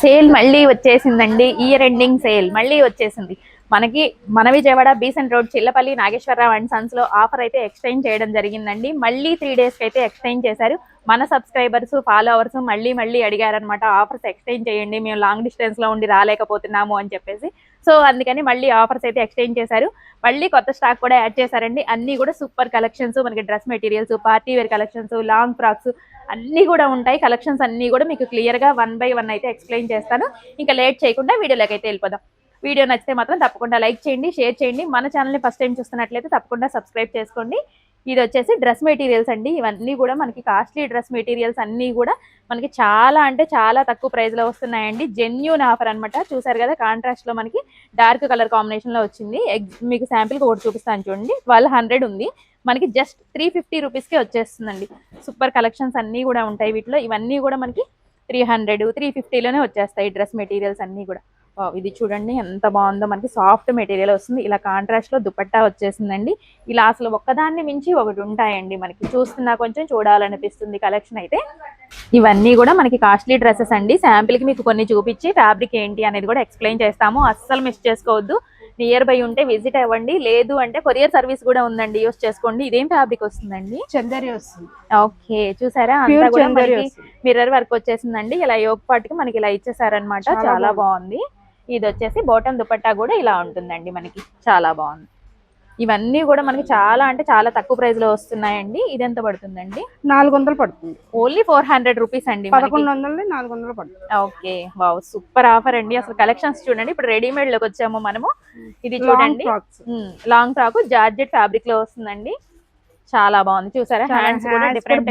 Sale మళ్ళీ వచ్చేసిందండి year ending sale మళ్ళీ వచ్చేసింది. మనకి మన Vijayawada Besant road Chillapalli Nageswararao and సన్స్లో offer అయితే ఎక్స్టెండ్ చేయడం జరిగిందండి. మళ్ళీ త్రీ డేస్కి అయితే ఎక్స్టెండ్ చేశారు. మన సబ్స్క్రైబర్స్ ఫాలోవర్స్ మళ్ళీ మళ్ళీ అడిగారనమాట ఆఫర్స్ ఎక్స్టెండ్ చేయండి మేము లాంగ్ డిస్టెన్స్లో ఉండి రాలేకపోతున్నాము అని చెప్పేసి. సో అందుకని మళ్ళీ ఆఫర్స్ అయితే ఎక్స్టెండ్ చేశారు. మళ్ళీ కొత్త స్టాక్ కూడా యాడ్ చేశారండి. అన్ని కూడా సూపర్ కలెక్షన్స్ మనకి dress materials party wear collections long frocks అన్ని కూడా ఉంటాయి. కలెక్షన్స్ అన్ని కూడా మీకు క్లియర్గా వన్ బై వన్ అయితే ఎక్స్ప్లెయిన్ చేస్తాను. ఇంకా లేట్ చేయకుండా వీడియోలోకి అయితే వెళ్ళిపోదాం. వీడియో నచ్చితే మాత్రం తప్పకుండా లైక్ చేయండి షేర్ చేయండి. మన ఛానల్ని ఫస్ట్ టైం చూస్తున్నట్లయితే తప్పకుండా సబ్స్క్రైబ్ చేసుకోండి. ఇది వచ్చేసి డ్రెస్ మెటీరియల్స్ అండి. ఇవన్నీ కూడా మనకి కాస్ట్లీ డ్రెస్ మెటీరియల్స్ అన్నీ కూడా మనకి చాలా అంటే చాలా తక్కువ ప్రైస్లో వస్తున్నాయండి. జెన్యున్ ఆఫర్ అన్నమాట. చూసారు కదా కాంట్రాస్ట్లో మనకి డార్క్ కలర్ కాంబినేషన్లో వచ్చింది. ఎగ్ మీకు శాంపిల్కి ఒకటి చూపిస్తాను చూడండి. ట్వెల్వ్ హండ్రెడ్ ఉంది. మనకి జస్ట్ త్రీ ఫిఫ్టీ రూపీస్కే వచ్చేస్తుందండి. సూపర్ కలెక్షన్స్ అన్నీ కూడా ఉంటాయి వీటిలో. ఇవన్నీ కూడా మనకి త్రీ హండ్రెడ్ త్రీ ఫిఫ్టీలోనే వచ్చేస్తాయి డ్రెస్ మెటీరియల్స్ అన్నీ కూడా. ఇది చూడండి ఎంత బాగుందో. మనకి సాఫ్ట్ మెటీరియల్ వస్తుంది. ఇలా కాంట్రాస్ట్లో దుపట్టా వచ్చేసిందండి. ఇలా అసలు ఒక్కదాన్ని మించి ఒకటి ఉంటాయండి. మనకి చూస్తున్నా కొంచెం చూడాలనిపిస్తుంది కలెక్షన్ అయితే. ఇవన్నీ కూడా మనకి కాస్ట్లీ డ్రెస్సెస్ అండి. శాంపిల్కి మీకు కొన్ని చూపించి ఫ్యాబ్రిక్ ఏంటి అనేది కూడా ఎక్స్ప్లెయిన్ చేస్తాము. అస్సలు మిస్ చేసుకోవద్దు. నియర్ బై ఉంటే విజిట్ అవ్వండి. లేదు అంటే కొరియర్ సర్వీస్ కూడా ఉందండి. యూస్ చేసుకోండి. ఇదేం ఫ్యాబ్రిక్ వస్తుందండి? చందరి వస్తుంది. ఓకే చూసారా? అంతా కూడా మనకి. మిర్రర్ వర్క్ వచ్చేసిందండి. ఇలా యోగ్ పాటుకి మనకి ఇలా ఇచ్చేసారనమాట చాలా బాగుంది. ఇది వచ్చేసి బోటం దుపట్టా కూడా ఇలా ఉంటుందండి మనకి. చాలా బాగుంది. ఇవన్నీ కూడా మనకి చాలా అంటే చాలా తక్కువ ప్రైస్లో వస్తున్నాయండి. ఇది ఎంత పడుతుందండి? నాలుగు వందలు పడుతుంది. ఓన్లీ ఫోర్ హండ్రెడ్ రూపీస్ అండి పదకొండు వందలది నాలుగు వందలు పడుతుంది. ఓకే. వావ్ సూపర్ ఆఫర్ అండి. అసలు కలెక్షన్స్ చూడండి. ఇప్పుడు రెడీమేడ్లోకి వచ్చాము మనము. ఇది చూడండి. లాంగ్ ఫ్రాక్ జార్జెట్ ఫ్యాబ్రిక్లో వస్తుందండి. చాలా బాగుంది. చూసారా? హ్యాండ్స్ కూడా డిఫరెంట్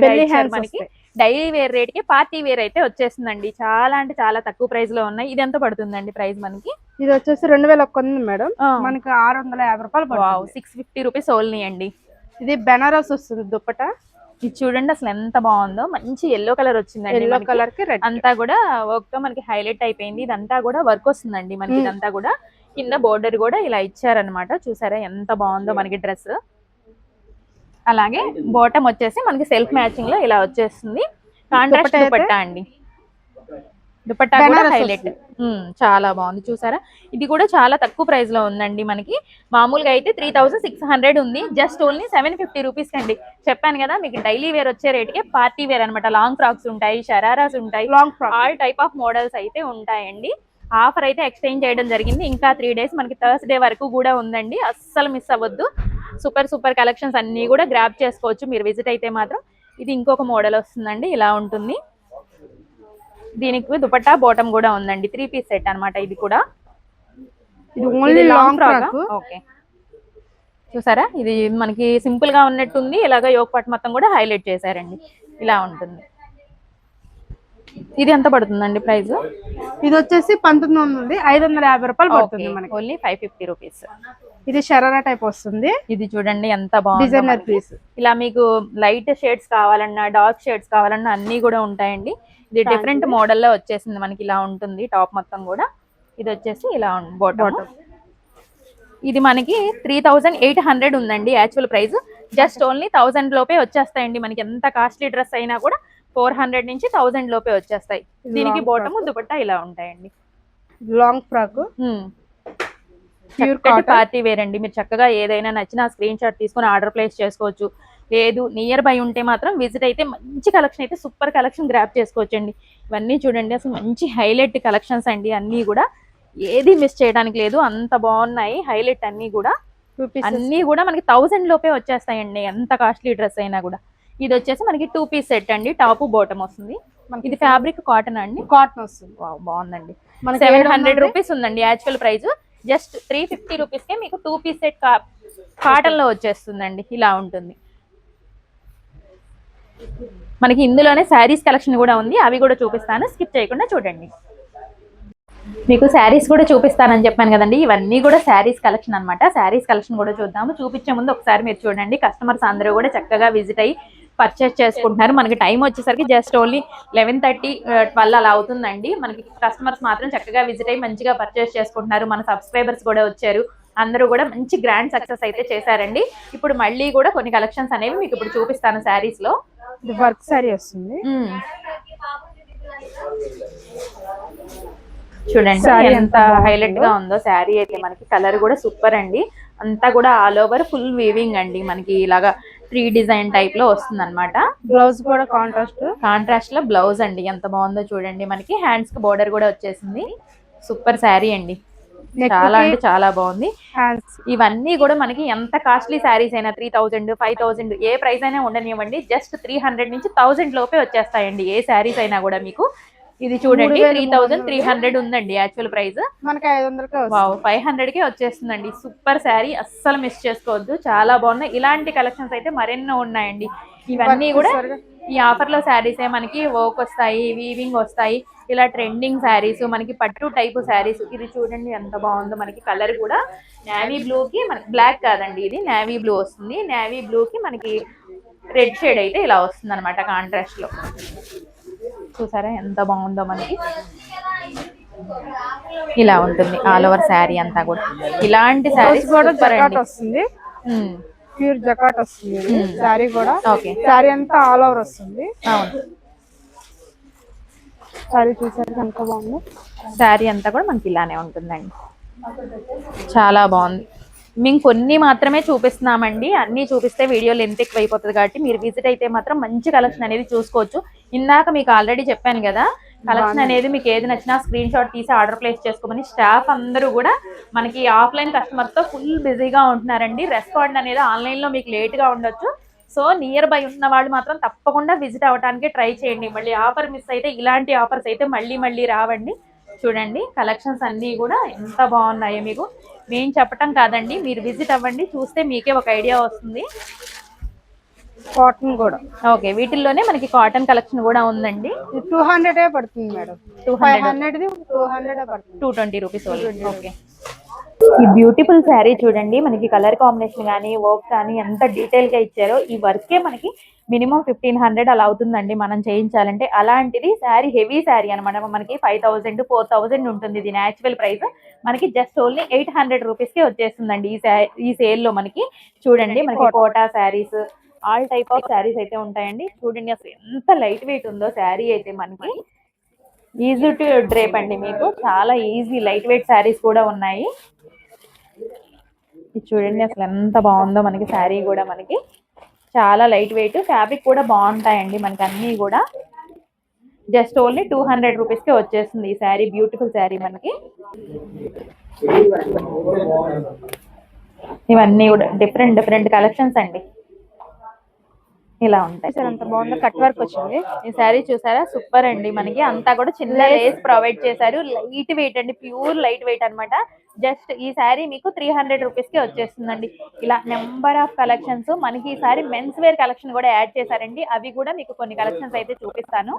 మనకి. డైలీ వేర్ రేట్కి పార్టీ వేర్ అయితే వచ్చేస్తుందండి. చాలా అంటే చాలా తక్కువ ప్రైస్లో ఉన్నాయి. ఇది ఎంత పడుతుందండి ప్రైస్ మనకి? ఇది వచ్చేసి రెండు వేల ఒక్క ఉంది మేడం. మనకి ఆరు వందల యాభై రూపాయలు సిక్స్ ఫిఫ్టీ రూపీస్ ఓన్లీ అండి ఇది బెనారస్ వస్తుంది దుప్పట. ఇది చూడండి అసలు ఎంత బాగుందో. మంచి ఎల్లో కలర్ వచ్చిందండి ఎల్లో. కలర్కి రెడ్ అంతా కూడా వర్క్తో మనకి హైలైట్ అయిపోయింది. ఇదంతా కూడా వర్క్ వస్తుందండి మనకి. మ్మ్. ఇదంతా కూడా కింద బోర్డర్ కూడా ఇలా ఇచ్చారనమాట చూసారా ఎంత బాగుందో మనకి డ్రెస్ అలాగే బాటమ్ వచ్చేసి మనకి సెల్ఫ్ మ్యాచింగ్లో ఇలా వచ్చేస్తుంది. కాంట్రాస్ట్ దుపట్టా అండి. దుపట్టా కూడా హైలైట్ చాలా బాగుంది చూసారా? ఇది కూడా చాలా తక్కువ ప్రైస్లో ఉందండి మనకి. మామూలుగా అయితే త్రీ థౌసండ్ సిక్స్ హండ్రెడ్ ఉంది. Just only seven fifty rupees అండి. చెప్పాను కదా మీకు డైలీ వేర్ వచ్చే రేట్కే పార్టీ వేర్ అనమాట లాంగ్ ఫ్రాక్స్ ఉంటాయి షరారాస్ ఉంటాయి. Long frock all type of models అయితే ఉంటాయండి. ఆఫర్ అయితే ఎక్స్చేంజ్ చేయడం జరిగింది. ఇంకా త్రీ డేస్ మనకి థర్స్డే వరకు కూడా ఉందండి. అస్సలు మిస్ అవ్వద్దు. సూపర్ సూపర్ కలెక్షన్స్ అన్ని కూడా గ్రాప్ చేసుకోవచ్చు. మీరు విజిట్ అయితే మాత్రం ఇది ఇంకొక మోడల్ వస్తుందండి ఇలా ఉంటుంది. దీనికి దుపట్టా బాటమ్ కూడా ఉందండి త్రీ పీస్ సెట్ అన్నమాట ఇది కూడా. ఇది ఓన్లీ లాంగ్ ఫ్రాక్ ఓకే చూసారా? ఇది మనకి సింపుల్గా ఉన్నట్టుంది ఇలాగ యోగ పట్టు మొత్తం కూడా హైలైట్ చేశారండి. ఇలా ఉంటుంది. ఇది ఎంత పడుతుందండి ప్రైస్? ఇది వచ్చేసి పంతొమ్మిది వందలది ఐదు వందల యాభై రూపాయలు పడుతుంది మనకి. Only five fifty rupees. ఇది షరారా టైప్ వస్తుంది. ఇది చూడండి ఎంత బాగుంది డిజైనర్ పీస్. ఇలా మీకు లైట్ షేడ్స్ కావాలన్నా డార్క్ షేడ్స్ కావాలన్నా అన్ని కూడా ఉంటాయండి. ఇది డిఫరెంట్ మోడల్లో వచ్చేసింది మనకి ఇలా ఉంటుంది టాప్ మొత్తం కూడా. ఇది వచ్చేసి ఇలా బాటమ్ ఇది మనకి త్రీ థౌజండ్ ఎయిట్ హండ్రెడ్ ఉందండి actual price just only thousand లోపే వచ్చేస్తాయండి. మనకి ఎంత కాస్ట్లీ డ్రెస్ అయినా కూడా ఫోర్ హండ్రెడ్ నుంచి థౌసండ్ లోపే వచ్చేస్తాయి. దీనికి బాటమ్ దుపట్టా ఇలా ఉంటాయండి. Long frock pure party wear అండి. మీరు చక్కగా ఏదైనా నచ్చిన స్క్రీన్ షాట్ తీసుకొని ఆర్డర్ ప్లేస్ చేసుకోవచ్చు. లేదు నియర్ బై ఉంటే మాత్రం విజిట్ అయితే మంచి కలెక్షన్ అయితే సూపర్ కలెక్షన్ గ్రాప్ చేసుకోవచ్చు అండి ఇవన్నీ చూడండి అసలు మంచి హైలైట్ కలెక్షన్స్ అండి. అన్నీ కూడా ఏది మిస్ చేయడానికి లేదు. అంత బాగున్నాయి హైలైట్ అన్నీ కూడా. అన్నీ కూడా మనకి థౌసండ్ లోపే వచ్చేస్తాయండి. ఎంత కాస్ట్లీ డ్రెస్ అయినా కూడా. ఇది వచ్చేసి మనకి టూ పీస్ సెట్ అండి. టాప్ బాటమ్ వస్తుంది. ఇది ఫ్యాబ్రిక్ కాటన్ అండి. కాటన్ వస్తుంది. బాగుందండి. మనకి సెవెన్ హండ్రెడ్ రూపీస్ ఉందండి actual price just three fifty rupees కే మీకు టూ పీస్ సెట్ కాటన్లో వచ్చేస్తుందండి. ఇలా ఉంటుంది. మనకి ఇందులోనే శారీస్ కలెక్షన్ కూడా ఉంది. అవి కూడా చూపిస్తాను. స్కిప్ చేయకుండా చూడండి. మీకు శారీస్ కూడా చూపిస్తానని చెప్పాను కదండి. ఇవన్నీ కూడా శారీస్ కలెక్షన్ అన్నమాట. శారీస్ కలెక్షన్ కూడా చూద్దాము. చూపించే ముందు ఒకసారి మీరు చూడండి. కస్టమర్స్ అందరూ కూడా చక్కగా విజిట్ అయ్యి పర్చేస్ చేసుకుంటున్నారు. మనకి టైం వచ్చేసరికి just only eleven thirty twelve అలా అవుతుందండి. మనకి కస్టమర్స్ మాత్రం చక్కగా విజిట్ అయ్యి మంచిగా పర్చేస్ చేసుకుంటున్నారు. మన సబ్స్క్రైబర్స్ కూడా వచ్చారు. అందరూ కూడా మంచి గ్రాండ్ సక్సెస్ అయితే చేశారండి. ఇప్పుడు మళ్ళీ కూడా కొన్ని కలెక్షన్స్ అనేవి మీకు ఇప్పుడు చూపిస్తాను శారీస్లో. వర్క్ సారీ వస్తుంది. చూడండి ఎంత. హైలైట్గా ఉందో శారీ అయితే మనకి కలర్ కూడా సూపర్ అండి. అంతా కూడా ఆల్ ఓవర్ ఫుల్ వీవింగ్ అండి మనకి ఇలాగా త్రీ డిజైన్ టైప్లో వస్తుంది అనమాట బ్లౌజ్ కూడా కాంట్రాస్ట్ కాంట్రాస్ట్లో బ్లౌజ్ అండి ఎంత బాగుందో చూడండి. మనకి హ్యాండ్స్కి బోర్డర్ కూడా వచ్చేసింది. సూపర్ శారీ అండి. చాలా అంటే చాలా బాగుంది. ఇవన్నీ కూడా మనకి ఎంత కాస్ట్లీ శారీస్ అయినా త్రీ థౌజండ్ ఫైవ్ థౌజండ్ ఏ ప్రైస్ అయినా ఉండనివ్వండి. జస్ట్ త్రీ హండ్రెడ్ నుంచి థౌజండ్ లోపే వచ్చేస్తాయండి ఏ శారీస్ అయినా కూడా మీకు. ఇది చూడండి త్రీ థౌజండ్ త్రీ హండ్రెడ్ ఉందండి యాక్చువల్ ప్రైస్ మనకి ఐదు వందలకే ఫైవ్ హండ్రెడ్కి వచ్చేస్తుందండి. సూపర్ శారీ అస్సలు మిస్ చేసుకోవద్దు. చాలా బాగున్నాయి. ఇలాంటి కలెక్షన్స్ అయితే మరెన్నో ఉన్నాయండి. ఇవన్నీ కూడా? ఈ ఆఫర్లో శారీస్ మనకి వర్క్ వస్తాయి వీవింగ్ వస్తాయి ఇలా ట్రెండింగ్ శారీస్ మనకి పట్టు టైపు శారీస్ ఇది చూడండి ఎంత బాగుందో. మనకి కలర్ కూడా నేవీ బ్లూ కి మనకి బ్లాక్ కాదండి ఇది. నేవీ బ్లూ వస్తుంది. నేవీ బ్లూ కి మనకి రెడ్ షేడ్ అయితే ఇలా వస్తుంది అనమాట కాంట్రాస్ట్లో. చూసారా? ఎంత బాగుందో మనకి. ఇలా ఉంటుంది. ఆల్ ఓవర్ శారీ అంతా కూడా. ఇలాంటి శారీస్ కూడా సూపర్ జకాట్ అండి. వస్తుంది. ప్యూర్ జకాట్ వస్తుంది. శారీ కూడా. ఓకే శారీ అంతా ఆల్ ఓవర్ వస్తుంది. అవును. శారీ చూసారు ఎంత బాగుంది. శారీ అంతా కూడా మనకి ఇలానే ఉంటుందండి. చాలా బాగుంది. మేము కొన్ని మాత్రమే చూపిస్తున్నామండి. అన్ని చూపిస్తే వీడియో లెంత్ ఎక్కువ అయిపోతుంది కాబట్టి మీరు విజిట్ అయితే మాత్రం మంచి కలెక్షన్ అనేది చూసుకోవచ్చు. ఇందాక మీకు ఆల్రెడీ చెప్పాను కదా కలెక్షన్ అనేది మీకు ఏది నచ్చినా స్క్రీన్ షాట్ తీసి ఆర్డర్ ప్లేస్ చేసుకోమని స్టాఫ్ అందరూ కూడా మనకి ఆఫ్లైన్ కస్టమర్స్తో ఫుల్ బిజీగా ఉంటున్నారండి. రెస్పాండ్ అనేది ఆన్లైన్లో మీకు లేట్గా ఉండొచ్చు. సో నియర్ బై ఉన్న వాళ్ళు మాత్రం తప్పకుండా విజిట్ అవ్వడానికి ట్రై చేయండి. మళ్ళీ ఆఫర్ మిస్ అయితే ఇలాంటి ఆఫర్స్ అయితే మళ్ళీ మళ్ళీ రావండి. చూడండి కలెక్షన్స్ అన్నీ కూడా ఎంత బాగున్నాయో మీకు. మేము చెప్పటం కాదండి మీరు విజిట్ అవ్వండి చూస్తే మీకే ఒక ఐడియా వస్తుంది. కాటన్ కూడా. ఓకే వీటిల్లోనే మనకి కాటన్ కలెక్షన్ కూడా ఉందండి. టూ హండ్రెడ్ పడుతుంది madam. Two hundred two hundred two twenty rupees okay. ఈ బ్యూటిఫుల్ శారీ చూడండి మనకి కలర్ కాంబినేషన్ కానీ వర్క్ కానీ ఎంత డీటెయిల్గా ఇచ్చారో ఈ వర్కే మనకి మినిమం ఫిఫ్టీన్ హండ్రెడ్ అలా అవుతుందండి మనం చేయించాలంటే. అలాంటిది శారీ హెవీ శారీ అనమాట మనకి ఫైవ్ థౌసండ్ ఫోర్ థౌసండ్ ఉంటుంది ఇది యాక్చువల్ ప్రైస్ మనకి జస్ట్ ఓన్లీ ఎయిట్ హండ్రెడ్ రూపీస్కి వచ్చేస్తుందండి ఈ ఈ సేల్లో మనకి. చూడండి మనకి Kota saris all type of saris అయితే ఉంటాయండి. చూడండి అసలు ఎంత లైట్ వెయిట్ ఉందో శారీ అయితే మనకి. ఈజీ టు డ్రేప్ అండి మీకు. చాలా ఈజీ లైట్ వెయిట్ శారీస్ కూడా ఉన్నాయి. చూడండి అసలు ఎంత బాగుందో మనకి శారీ కూడా మనకి. చాలా లైట్ వెయిట్. ఫ్యాబ్రిక్ కూడా బాగుంటాయండి మనకి అన్నీ కూడా. జస్ట్ ఓన్లీ టూ హండ్రెడ్ రూపీస్కే వచ్చేస్తుంది ఈ శారీ. బ్యూటిఫుల్ శారీ మనకి. ఇవన్నీ కూడా డిఫరెంట్ డిఫరెంట్ కలెక్షన్స్ అండి. ఇలా ఉంటాయి. చూసారు ఎంత బాగుందో. కట్ వర్క్ వచ్చింది. ఈ శారీ చూసారా? సూపర్ అండి. మనకి అంతా కూడా చిన్న లేస్ ప్రొవైడ్ చేశారు. లైట్ వెయిట్ అండి. ప్యూర్ లైట్ వెయిట్ అన్నమాట. జస్ట్ ఈ శారీ మీకు త్రీ హండ్రెడ్ రూపీస్కి వచ్చేస్తుందండి. ఇలా నెంబర్ ఆఫ్ కలెక్షన్స్ మనకి ఈ సారీ మెన్స్ వేర్ కలెక్షన్ కూడా యాడ్ చేశారండి. అవి కూడా మీకు కొన్ని కలెక్షన్స్ అయితే చూపిస్తాను.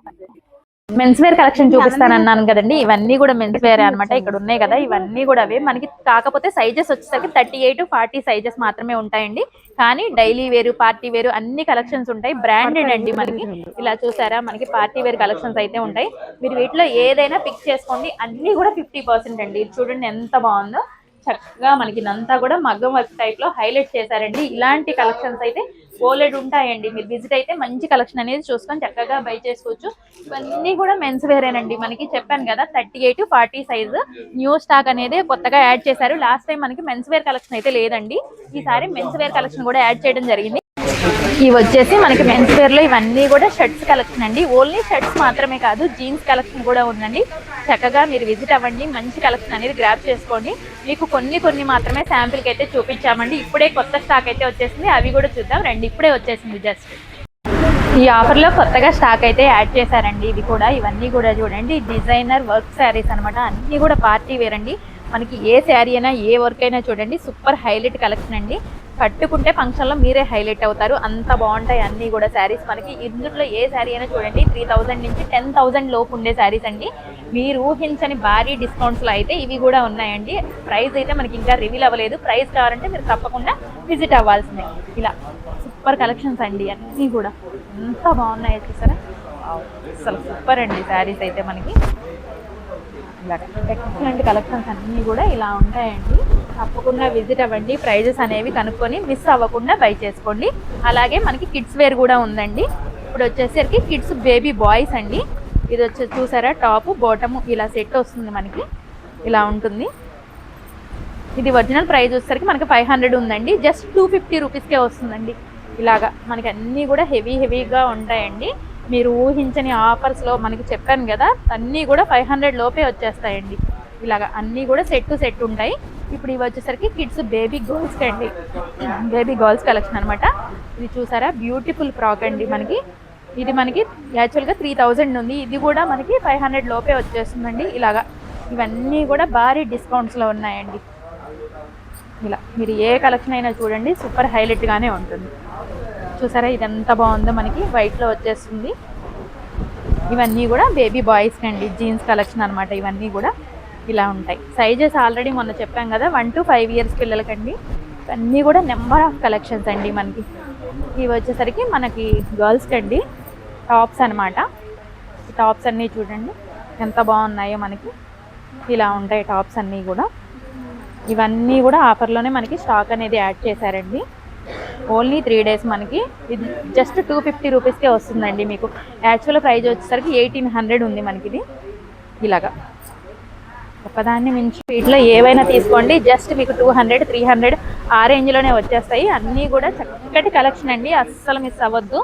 మెన్స్ వేర్ కలెక్షన్ చూపిస్తాను అన్నాను కదండి ఇవన్నీ కూడా మెన్స్ వేర్ అన్నమాట. ఇక్కడ ఉన్నాయి కదా. ఇవన్నీ కూడా అవే. మనకి కాకపోతే సైజెస్ వచ్చేసరికి థర్టీ ఎయిట్ ఫార్టీ సైజెస్ మాత్రమే ఉంటాయండి. కానీ డైలీ వేరు పార్టీ వేరు అన్ని కలెక్షన్స్ ఉంటాయి. బ్రాండెడ్ అండి మనకి. ఇలా చూసారా? మనకి పార్టీ వేర్ కలెక్షన్స్ అయితే ఉంటాయి. మీరు వీటిలో ఏదైనా పిక్ చేసుకోండి. అన్ని కూడా ఫిఫ్టీ పర్సెంట్ అండి. ఇది చూడండి ఎంత బాగుందో. చక్కగా మనకి ఇదంతా కూడా మగ్గం వర్క్ టైప్లో హైలైట్ చేశారండి. ఇలాంటి కలెక్షన్స్ అయితే బోలెడ్ ఉంటాయండి. మీరు విజిట్ అయితే మంచి కలెక్షన్ అనేది చూసుకొని చక్కగా బై చేసుకోవచ్చు. ఇవన్నీ కూడా మెన్స్ వేరేనండి మనకి చెప్పాను కదా thirty eight forty size new stock అనేది కొత్తగా యాడ్ చేశారు. లాస్ట్ టైం మనకి మెన్స్ వేర్ కలెక్షన్ అయితే లేదండి. ఈసారి మెన్స్ వేర్ కలెక్షన్ కూడా యాడ్ చేయడం జరిగింది. ఇవి వచ్చేసి మనకి మెన్స్ వేర్లో ఇవన్నీ కూడా షర్ట్స్ కలెక్షన్ అండి. ఓన్లీ షర్ట్స్ మాత్రమే కాదు జీన్స్ కలెక్షన్ కూడా ఉందండి. చక్కగా మీరు విజిట్ అవ్వండి మంచి కలెక్షన్ అనేది గ్రాప్ చేసుకోండి. మీకు కొన్ని కొన్ని మాత్రమే శాంపిల్కి అయితే చూపించామండి. ఇప్పుడే కొత్త స్టాక్ అయితే వచ్చేసింది. అవి కూడా చూద్దాం. రండి ఇప్పుడే వచ్చేసింది జస్ట్ ఈ ఆఫర్లో కొత్తగా స్టాక్ అయితే యాడ్ చేశారండి. ఇవి కూడా ఇవన్నీ కూడా చూడండి. డిజైనర్ వర్క్ శారీస్ అనమాట అన్నీ కూడా పార్టీ వేర్ అండి. మనకి ఏ శారీ అయినా ఏ వర్క్ అయినా చూడండి సూపర్ హైలైట్ కలెక్షన్ అండి. కట్టుకుంటే ఫంక్షన్లో మీరే హైలైట్ అవుతారు. అంత బాగుంటాయి అన్ని కూడా శారీస్ మనకి. ఇందులో ఏ శారీ అయినా చూడండి త్రీ థౌజండ్ నుంచి టెన్ థౌజండ్ లోపు ఉండే శారీస్ అండి. మీరు ఊహించని భారీ డిస్కౌంట్స్లో అయితే ఇవి కూడా ఉన్నాయండి. ప్రైస్ అయితే మనకి ఇంకా రివీల్ అవ్వలేదు. ప్రైస్ కావాలంటే మీరు తప్పకుండా విజిట్ అవ్వాల్సిందే. ఇలా సూపర్ కలెక్షన్స్ అండి అన్నీ కూడా. ఎంత బాగున్నాయి చూసారా? అసలు సూపర్ అండి శారీస్ అయితే మనకి. ఇలా ఎక్సలెంట్ కలెక్షన్స్ అన్నీ కూడా ఇలా ఉంటాయండి. తప్పకుండా విజిట్ అవ్వండి. ప్రైజెస్ అనేవి కనుక్కొని మిస్ అవ్వకుండా బై చేసుకోండి. అలాగే మనకి కిడ్స్ వేర్ కూడా ఉందండి. ఇప్పుడు వచ్చేసరికి కిడ్స్ బేబీ బాయ్స్ అండి. ఇది వచ్చి చూసారా? టాప్ బాటమ్ ఇలా సెట్ వస్తుంది మనకి. ఇలా ఉంటుంది. ఇది ఒరిజినల్ ప్రైస్ వచ్చేసరికి మనకి ఫైవ్ హండ్రెడ్ ఉందండి. జస్ట్ టూ ఫిఫ్టీ రూపీస్కే వస్తుందండి. ఇలాగా మనకి అన్నీ కూడా హెవీ హెవీగా ఉంటాయండి. మీరు ఊహించని ఆఫర్స్లో మనకి చెప్పాను కదా అన్నీ కూడా ఫైవ్ హండ్రెడ్ లోపే వచ్చేస్తాయండి. ఇలాగా అన్నీ కూడా సెట్ టు సెట్ ఉంటాయి. ఇప్పుడు ఇవి వచ్చేసరికి కిడ్స్ బేబీ గర్ల్స్కి అండి. బేబీ గర్ల్స్ కలెక్షన్ అనమాట ఇది చూసారా? బ్యూటిఫుల్ ఫ్రాక్ అండి మనకి. ఇది మనకి యాక్చువల్గా త్రీ థౌజండ్ ఉంది. ఇది కూడా మనకి ఫైవ్ హండ్రెడ్ లోపే వచ్చేస్తుందండి. ఇలాగా ఇవన్నీ కూడా భారీ డిస్కౌంట్స్లో ఉన్నాయండి. ఇలా మీరు ఏ కలెక్షన్ అయినా చూడండి సూపర్ హైలైట్గానే ఉంటుంది. చూసారా? ఇది ఎంత బాగుందో మనకి. వైట్లో వచ్చేస్తుంది ఇవన్నీ కూడా బేబీ బాయ్స్కి అండి జీన్స్ కలెక్షన్ అనమాట ఇవన్నీ కూడా ఇలా ఉంటాయి. సైజెస్ ఆల్రెడీ మొన్న చెప్పాం కదా. వన్ టు ఫైవ్ ఇయర్స్ పిల్లలకండి. ఇవన్నీ కూడా నెంబర్ ఆఫ్ కలెక్షన్స్ అండి మనకి. ఇవి వచ్చేసరికి మనకి గర్ల్స్కి అండి టాప్స్ అనమాట టాప్స్ అన్నీ చూడండి. ఎంత బాగున్నాయో మనకి. ఇలా ఉంటాయి టాప్స్ అన్నీ కూడా. ఇవన్నీ కూడా ఆఫర్లోనే మనకి స్టాక్ అనేది యాడ్ చేశారండి. ఓన్లీ త్రీ డేస్ మనకి. ఇది జస్ట్ టూ ఫిఫ్టీ రూపీస్కే వస్తుందండి మీకు. యాక్చువల్ ప్రైజ్ వచ్చేసరికి ఎయిటీన్ హండ్రెడ్ ఉంది మనకి ఇది ఇలాగా. ఒకదాన్ని మించి వీటిలో ఏవైనా తీసుకోండి. జస్ట్ మీకు టూ హండ్రెడ్ త్రీ హండ్రెడ్ ఆ రేంజ్లోనే వచ్చేస్తాయి. అన్నీ కూడా చక్కటి కలెక్షన్ అండి. అస్సలు మిస్ అవ్వద్దు.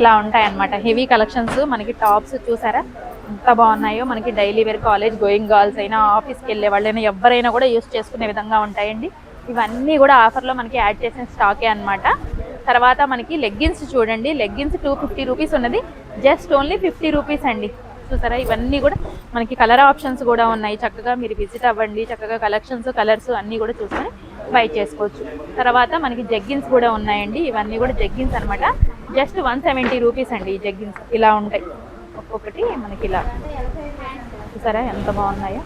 ఇలా ఉంటాయి అన్నమాట హెవీ కలెక్షన్స్ మనకి టాప్స్ చూసారా? ఎంత బాగున్నాయో. మనకి daily wear college going girls అయినా ఆఫీస్కి వెళ్ళే వాళ్ళైనా ఎవరైనా కూడా యూస్ చేసుకునే విధంగా ఉంటాయండి. ఇవన్నీ కూడా ఆఫర్లో మనకి యాడ్ చేసిన స్టాకే అన్నమాట. తర్వాత మనకి లెగ్గిన్స్ చూడండి. లెగ్గిన్స్ టూ ఫిఫ్టీ రూపీస్ ఉన్నది. జస్ట్ ఓన్లీ ఫిఫ్టీ రూపీస్ అండి. చూసారా? ఇవన్నీ కూడా మనకి కలర్ ఆప్షన్స్ కూడా ఉన్నాయి. చక్కగా మీరు విజిట్ అవ్వండి. చక్కగా కలెక్షన్స్ కలర్స్ అన్నీ కూడా చూసుకొని బై చేసుకోవచ్చు. తర్వాత మనకి జగ్గిన్స్ కూడా ఉన్నాయండి. ఇవన్నీ కూడా జగ్గిన్స్ అన్నమాట. జస్ట్ వన్ సెవెంటీ రూపీస్ అండి ఈ జగ్గిన్స్. ఇలా ఉంటాయి. ఒక్కొక్కటి మనకి ఇలా. చూసారా? ఎంత బాగున్నాయో.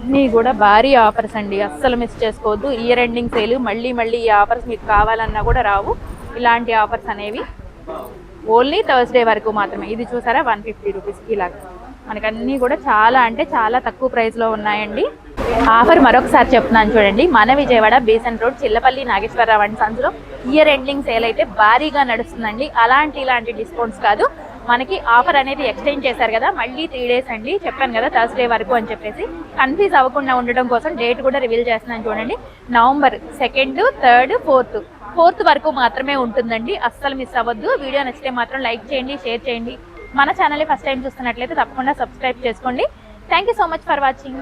అన్నీ కూడా భారీ ఆఫర్స్ అండి. అస్సలు మిస్ చేసుకోవద్దు. ఇయర్ ఎండింగ్ సేల్ మళ్ళీ మళ్ళీ ఈ ఆఫర్స్ మీకు కావాలన్నా కూడా రావు. ఇలాంటి ఆఫర్స్ అనేవి ఓన్లీ థర్స్డే వరకు మాత్రమే. ఇది చూసారా? వన్ ఫిఫ్టీ రూపీస్ ఇలాగ. మనకు అన్నీ కూడా చాలా అంటే చాలా తక్కువ ప్రైస్లో ఉన్నాయండి. ఆఫర్ మరొకసారి చెప్తున్నాను చూడండి. మన Vijayawada Besant road Chillapalli Nageswararao and సన్స్లో year ending sale అయితే భారీగా నడుస్తుందండి. అలాంటి ఇలాంటి డిస్కౌంట్స్ కాదు. మనకి ఆఫర్ అనేది ఎక్స్టెండ్ చేశారు కదా మళ్ళీ త్రీ డేస్ అండి. చెప్పాను కదా థర్స్డే వరకు అని చెప్పేసి. కన్ఫ్యూజ్ అవ్వకుండా ఉండడం కోసం డేట్ కూడా రివీల్ చేస్తున్నాను చూడండి. November second third fourth fourth వరకు మాత్రమే ఉంటుందండి. అస్సలు మిస్ అవ్వద్దు. వీడియో నచ్చితే మాత్రం లైక్ చేయండి షేర్ చేయండి. మన ఛానల్ ఫస్ట్ టైం చూస్తున్నట్లయితే తప్పకుండా సబ్స్క్రైబ్ చేసుకోండి. Thank you so much for watching